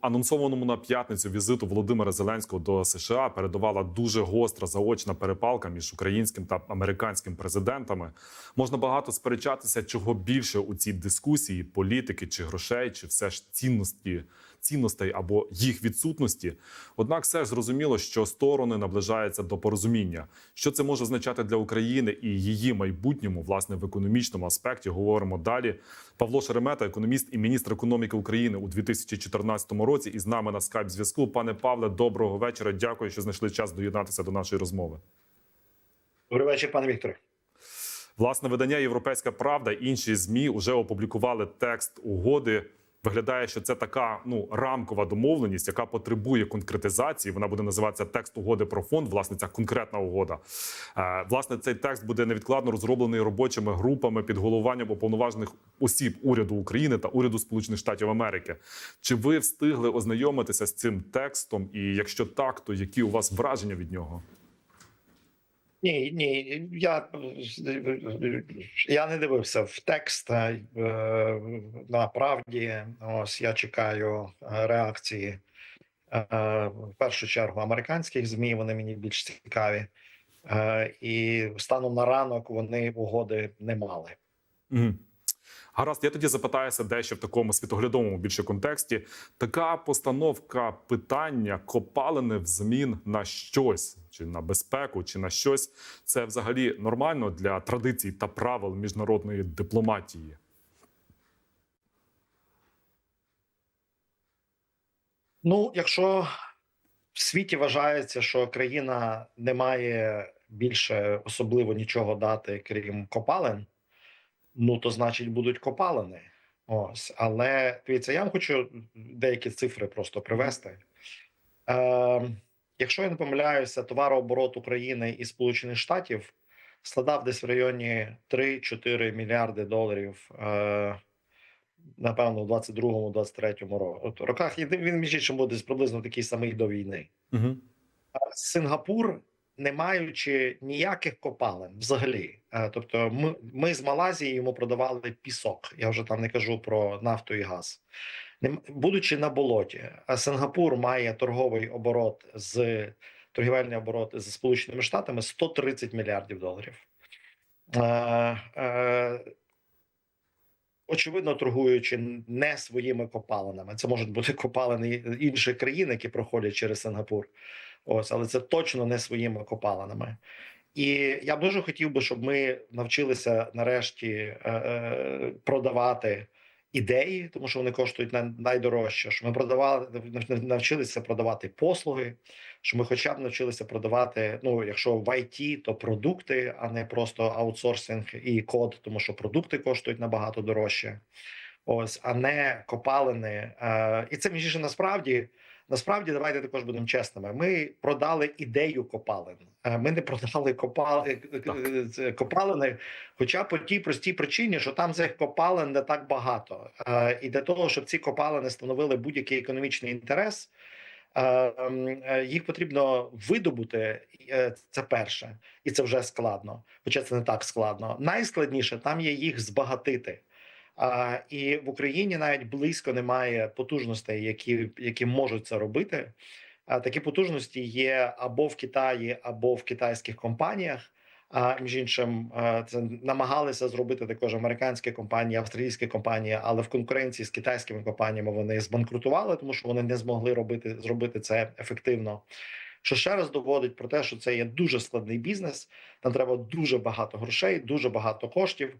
анонсованому на п'ятницю візиту Володимира Зеленського до США передувала дуже гостра заочна перепалка між українським та американським президентами. Можна багато сперечатися, чого більше у цій дискусії політики чи грошей, чи все ж цінності. Цінностей або їх відсутності, однак все ж зрозуміло, що сторони наближаються до порозуміння. Що це може означати для України і її майбутньому, власне, в економічному аспекті говоримо далі. Павло Шеремета, економіст і міністр економіки України у 2014 році, і з нами на скайп зв'язку. Пане Павле, доброго вечора. Дякую, що знайшли час доєднатися до нашої розмови. Добрий вечір, пане Вікторе. Власне, видання Європейська Правда інші змі вже опублікували текст угоди. Виглядає, що це така ну рамкова домовленість, яка потребує конкретизації. Вона буде називатися текст угоди про фонд. Власне, ця конкретна угода. Е, власне, цей текст буде невідкладно розроблений робочими групами під головуванням уповноважених осіб уряду України та уряду Сполучених Штатів Америки. Чи ви встигли ознайомитися з цим текстом? І якщо так, то які у вас враження від нього? Ні, ні, я, я не дивився в текст. е, На правді, ось я чекаю е, реакції е, в першу чергу американських змі. Вони мені більш цікаві, і станом на ранок вони угоди не мали. Угу. Гаразд, я тоді запитаюся дещо в такому світоглядовому більше контексті. Така постановка питання копалини взамін на щось, чи на безпеку, чи на щось, це взагалі нормально для традицій та правил міжнародної дипломатії. Ну, якщо в світі вважається, що країна не має більше особливо нічого дати, крім копалин, ну то значить будуть копалини. Ось, але дивіться, я вам хочу деякі цифри просто привести. Е, якщо я не помиляюся, товарооборот України і Сполучених Штатів складав десь в районі 3-4 мільярди доларів. Е, Напевно, в 22-23 роках. Він між іншим буде приблизно такий самий до війни. Угу. Сингапур, не маючи ніяких копалин взагалі. Е, Тобто, ми, ми з Малайзії йому продавали пісок. Я вже там не кажу про нафту і газ. Будучи на болоті, а Сингапур має торговий оборот з торгівельний оборот з Сполученими Штатами 130 мільярдів доларів. Е, е, очевидно, торгуючи не своїми копалинами. Це можуть бути копалини інших країн, які проходять через Сингапур. Ось, але це точно не своїми копалинами. І я дуже хотів би, щоб ми навчилися нарешті е, е, продавати ідеї, тому що вони коштують най- найдорожче. Що ми продавали навчилися продавати послуги, що ми хоча б навчилися продавати. Ну, якщо в IT, то продукти, а не просто аутсорсинг і код, тому що продукти коштують набагато дорожче. Ось, а не копалини. Е, і це між іншим, насправді. Насправді, давайте також будемо чесними. Ми продали ідею копалин. Е, Ми не продали копали, е, копалини, хоча по тій простій причині, що там цих копалин не так багато. Е, І для того, щоб ці копалини становили будь-який економічний інтерес, е, м, е, їх потрібно видобути. е, Це перше, і це вже складно. Хоча це не так складно. Найскладніше там є їх збагатити. А, і в Україні навіть близько немає потужностей, які, які можуть це робити. А, такі потужності є або в Китаї, або в китайських компаніях. А між іншим, це намагалися зробити також американські компанії, австралійські компанії, але в конкуренції з китайськими компаніями вони збанкрутували, тому що вони не змогли робити зробити це ефективно. Що ще раз доводить про те, що це є дуже складний бізнес. Там треба дуже багато грошей, дуже багато коштів.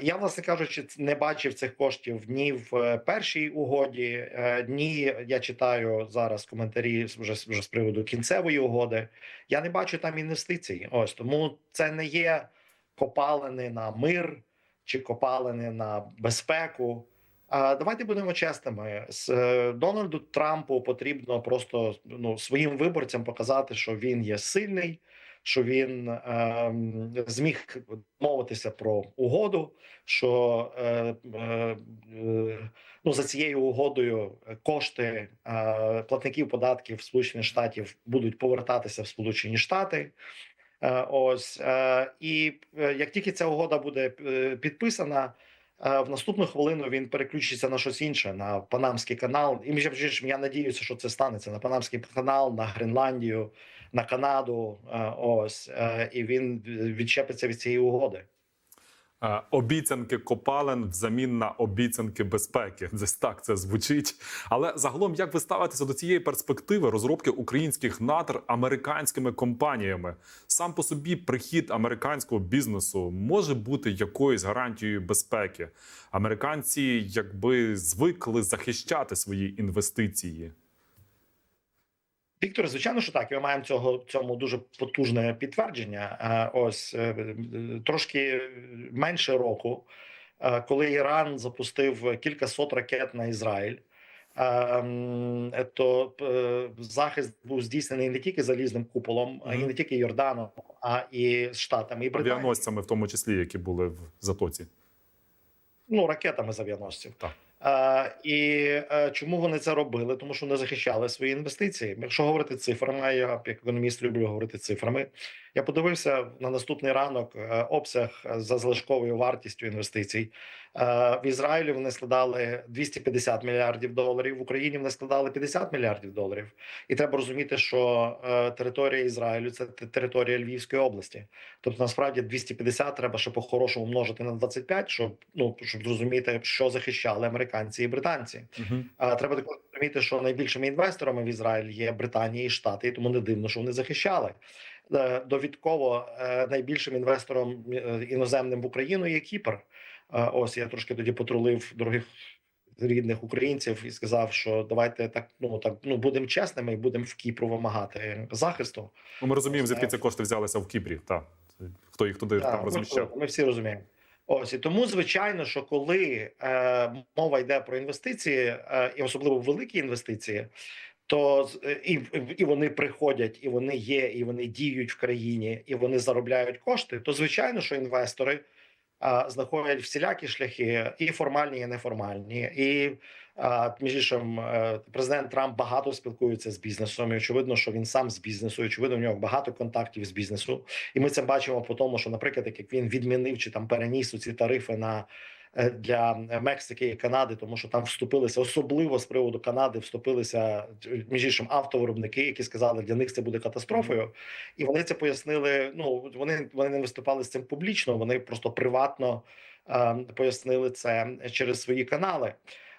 Я, власне кажучи, не бачив цих коштів ні в е, першій угоді, е, ні я читаю зараз коментарі вже, вже з приводу кінцевої угоди. Я не бачу там інвестицій. Ось тому це не є копалини на мир чи копалини на безпеку. А давайте будемо чесними. З е, Дональду Трампу потрібно просто ну своїм виборцям показати, що він є сильний, що він ем, зміг мовитися про угоду, що е, е, е, ну за цією угодою кошти е, платників податків Сполучених Штатів будуть повертатися в Сполучені Штати. Е, ось е, і е, як тільки ця угода буде е, підписана. Е, В наступну хвилину він переключиться на щось інше, на Панамський канал. І між я надіюся, що це станеться на Панамський канал, на Гренландію, на Канаду. е, Ось е, і він відчепиться від цієї угоди. Обіцянки копалин взамін на обіцянки безпеки. Десь так це звучить. Але загалом, як ви ставитеся до цієї перспективи розробки українських надр американськими компаніями? Сам по собі прихід американського бізнесу може бути якоюсь гарантією безпеки. Американці якби звикли захищати свої інвестиції. Віктор, звичайно, що так. Ми маємо цього цьому дуже потужне підтвердження. Ось е, е, трошки менше року, е, коли Іран запустив кілька сот ракет на Ізраїль. То захист був здійснений не тільки залізним куполом, а і не тільки Йорданом, а і Штатами і Британією. Авіаносцями, в тому числі, які були в затоці. ну ракетами з авіаносців. Так. Е, і е, чому вони це робили? Тому що вони захищали свої інвестиції. Якщо говорити цифрами, я як економіст люблю говорити цифрами. Я подивився на наступний ранок е, обсяг за залишковою вартістю інвестицій. Е, в Ізраїлі вони складали 250 мільярдів доларів. В Україні вони складали 50 мільярдів доларів. І треба розуміти, що е, територія Ізраїлю це територія Львівської області. Тобто, насправді 250 треба ще по-хорошому множити на 25, щоб ну щоб зрозуміти, що захищали американці і британці. Угу. А треба також розуміти, що найбільшими інвесторами в Ізраїль є Британія і Штати, і тому не дивно, що вони захищали. Е, Довідково е, найбільшим інвестором е, іноземним в Україну є Кіпр. Ось я трошки тоді потрулив дорогих рідних українців і сказав, що давайте так ну так ну будемо чесними і будемо в Кіпру вимагати захисту. Ну, ми розуміємо, звідки ці кошти взялися в Кіпрі. Та хто їх туди Так, там розміщав. ми всі розуміємо. Ось і тому, звичайно, що коли е, мова йде про інвестиції, е, і особливо великі інвестиції, то е, і, і вони приходять, і вони є, і вони діють в країні, і вони заробляють кошти, то звичайно, що інвестори е, знаходять всілякі шляхи, і формальні, і неформальні. І між іншим, е, президент Трамп багато спілкується з бізнесом. І очевидно, що він сам з бізнесу. і, Очевидно, в нього багато контактів з бізнесу. І ми це бачимо по тому, що, наприклад, як він відмінив чи там переніс ці тарифи на е, для Мексики і Канади, тому що там вступилися особливо з приводу Канади, вступилися між іншим автовиробники, які сказали, для них це буде катастрофою, і вони це пояснили. Ну вони вони не виступали з цим публічно, вони просто приватно е, пояснили це через свої канали.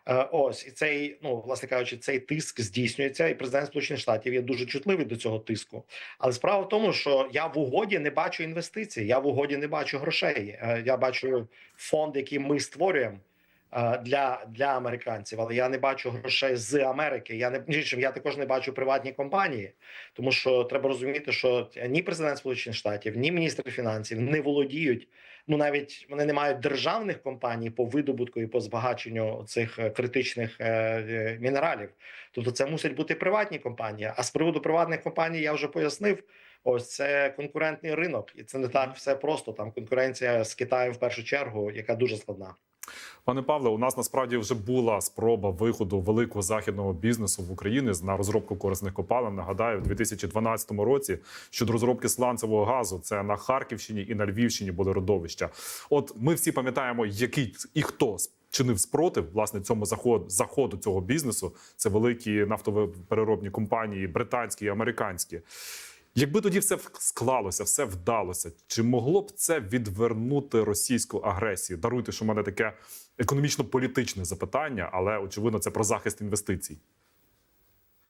Е, Ось і цей, ну власне кажучи, цей тиск здійснюється, і президент Сполучених Штатів є дуже чутливий до цього тиску. Але справа в тому, що я в угоді не бачу інвестицій, я в угоді не бачу грошей. Е, Я бачу фонд, який ми створюємо е, для, для американців, але я не бачу грошей з Америки. Я не іншим, я також не бачу приватні компанії, тому що треба розуміти, що ні президент Сполучених Штатів, ні міністр фінансів не володіють. Ну навіть вони не мають державних компаній по видобутку і по збагаченню цих е, критичних е, е, мінералів. Тобто, це мусять бути приватні компанії. А з приводу приватних компаній я вже пояснив. Ось це конкурентний ринок, і це не так все просто. Там конкуренція з Китаєм в першу чергу, яка дуже складна. Пане Павле, у нас насправді вже була спроба виходу великого західного бізнесу в Україні на розробку корисних копалин. Нагадаю, в 2012 році щодо розробки сланцевого газу. Це на Харківщині і на Львівщині були родовища. От ми всі пам'ятаємо, який і хто чинив спротив власне цьому заходу заходу цього бізнесу. Це великі нафтопереробні компанії, британські і американські. Якби тоді все склалося, все вдалося, чи могло б це відвернути російську агресію? Даруйте, що в мене таке економічно-політичне запитання, але очевидно, це про захист інвестицій.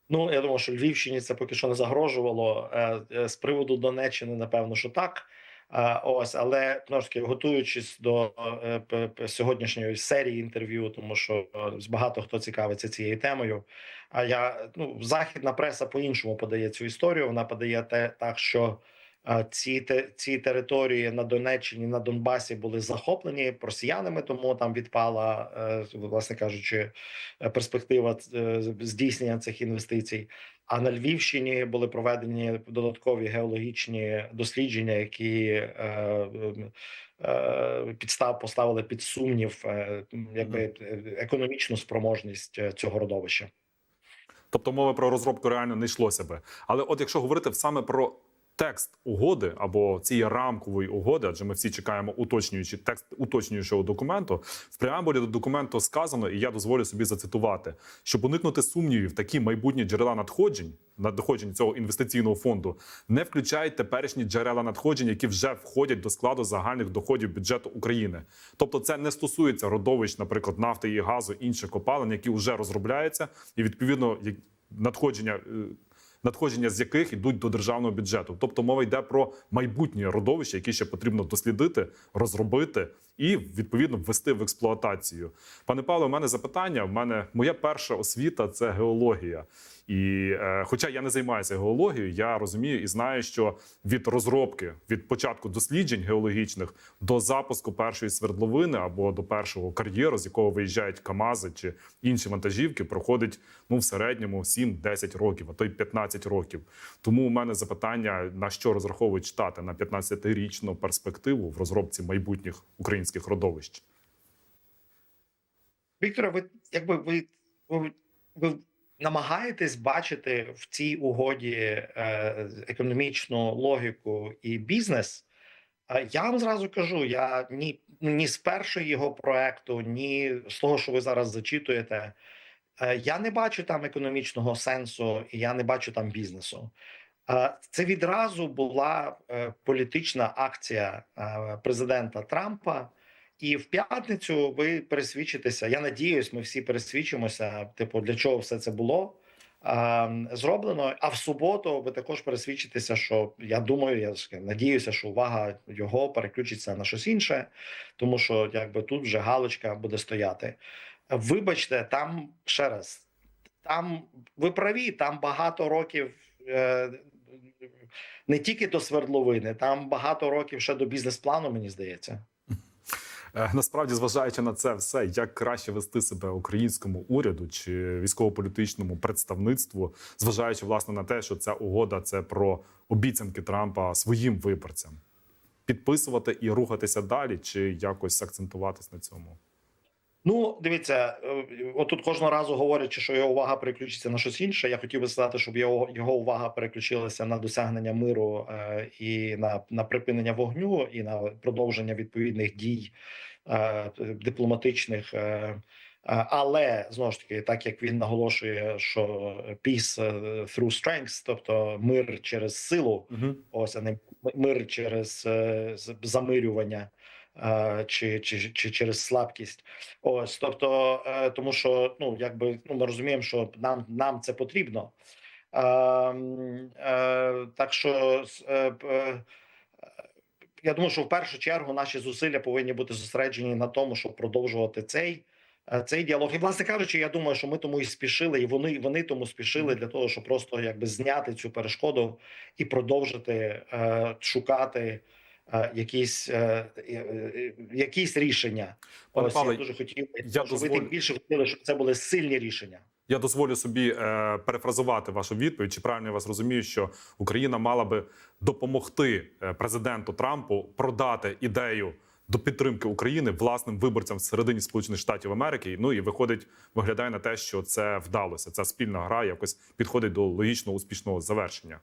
Ну я думаю, що Львівщині це поки що не загрожувало. Е, е, З приводу Донеччини, напевно, що так. Ось, але таки, готуючись до е, сьогоднішньої серії інтерв'ю, тому що е, багато хто цікавиться цією темою. А я ну західна преса по-іншому подає цю історію. Вона подає те так, що е, ці ці території на Донеччині, на Донбасі були захоплені росіянами, тому там відпала, власне кажучи, перспектива здійснення цих інвестицій. А на Львівщині були проведені додаткові геологічні дослідження, які е, ем, е, підстав поставили під сумнів, е, якби е, економічну спроможність е, цього родовища. Тобто мови про розробку реально не йшлося би. Але от якщо говорити саме про текст угоди або цієї рамкової угоди, адже ми всі чекаємо уточнюючи текст уточнюючого документу. В преамбулі до документу сказано, і я дозволю собі зацитувати, щоб уникнути сумнівів, такі майбутні джерела надходжень надходжень цього інвестиційного фонду не включають теперішні джерела надходжень, які вже входять до складу загальних доходів бюджету України. Тобто, це не стосується родовищ, наприклад, нафти і газу інших копалин, які вже розробляються, і відповідно надходження. Надходження з яких йдуть до державного бюджету, тобто мова йде про майбутнє родовище, які ще потрібно дослідити, розробити і відповідно ввести в експлуатацію. Пане Павло, у мене запитання. У мене моя перша освіта це геологія. І е, хоча я не займаюся геологією, я розумію і знаю, що від розробки, від початку досліджень геологічних до запуску першої свердловини або до першого кар'єру, з якого виїжджають КАМАЗи чи інші вантажівки, проходить ну в середньому 7-10 років, а то й 15 років. Тому у мене запитання: на що розраховують штати на 15-річну перспективу в розробці майбутніх українських родовищ? Вікторе, ви якби ви, ви, ви намагаєтесь бачити в цій угоді е, економічну логіку і бізнес. Е, Я вам зразу кажу: я ні, ні з першого його проекту, ні з того, що ви зараз зачитуєте, е, я не бачу там економічного сенсу, і я не бачу там бізнесу. Це відразу була політична акція президента Трампа. І в п'ятницю ви пересвідчитеся. Я надіюсь, ми всі пересвідчимося. Типу, для чого все це було е, зроблено. А в суботу ви також пересвідчитеся, що я думаю, я надіюся, що увага його переключиться на щось інше, тому що якби тут вже галочка буде стояти. Вибачте, там ще раз, там ви праві, там багато років. Е, не тільки до свердловини, там багато років ще до бізнес-плану, мені здається. Е, Насправді, зважаючи на це все, як краще вести себе українському уряду чи військово-політичному представництву, зважаючи власне на те, що ця угода це про обіцянки Трампа своїм виборцям, підписувати і рухатися далі, чи якось акцентуватись на цьому. Ну, дивіться, е, отут кожного разу говорячи, що його увага переключиться на щось інше. Я хотів би сказати, щоб його його увага переключилася на досягнення миру е, і на, на припинення вогню, і на продовження відповідних дій е, дипломатичних. Е, е, але знову ж таки, так як він наголошує, що peace е, through strength, тобто мир через силу, Угу. ось а не мир через замирювання чи, чи, чи через слабкість. Ось, тобто, е, тому що ну якби ну ми розуміємо, що нам нам це потрібно. Е, е, так що е, е, я думаю, що в першу чергу наші зусилля повинні бути зосереджені на тому, щоб продовжувати цей. е, Цей діалог, і власне кажучи, я думаю, що ми тому і спішили, і вони вони тому спішили для того, щоб просто якби зняти цю перешкоду і продовжити е, шукати якісь, е, е, е, якісь рішення. Пане Ось Павле, я дуже хотів я щоб ви тим більше хотіли, щоб це були сильні рішення. Я дозволю собі е, перефразувати вашу відповідь. Чи правильно я вас розумію, що Україна мала би допомогти е, президенту Трампу продати ідею до підтримки України власним виборцям всередині Сполучених Штатів Америки? Ну і виходить, виглядає на те, що це вдалося. Ця спільна гра якось підходить до логічного успішного завершення. Е,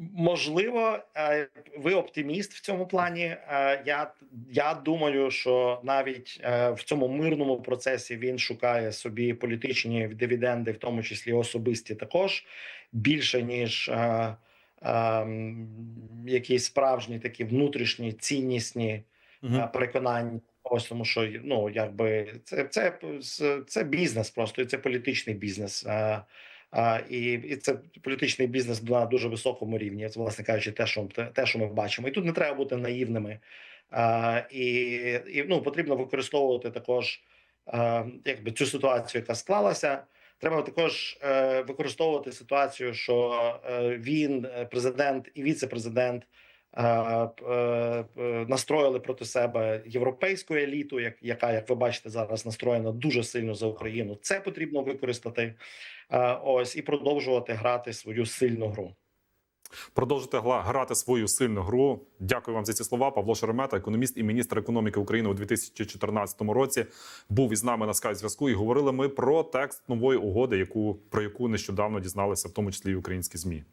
Можливо, е, ви оптиміст в цьому плані. Е, Я, я думаю, що навіть е, в цьому мирному процесі він шукає собі політичні дивіденди, в тому числі особисті, також більше ніж е, е, якісь справжні такі внутрішні ціннісні е, переконання. Ось тому, що ну якби це, це, це бізнес, просто це політичний бізнес. І, і це політичний бізнес на дуже високому рівні. Це, власне кажучи, те, що те, що ми бачимо, і тут не треба бути наївними. І, і ну потрібно використовувати також якби цю ситуацію, яка склалася. Треба також е, використовувати ситуацію, що е, він, е, президент і віце-президент настроїли проти себе європейську еліту, як, яка, як ви бачите, зараз настроєна дуже сильно за Україну. Це потрібно використати. Е, Ось і продовжувати грати свою сильну гру. Продовжуйте гла- грати свою сильну гру. Дякую вам за ці слова. Павло Шеремета, економіст і міністр економіки України у 2014 році, був із нами на скайп зв'язку. І говорили ми про текст нової угоди, яку про яку нещодавно дізналися, в тому числі і українські змі.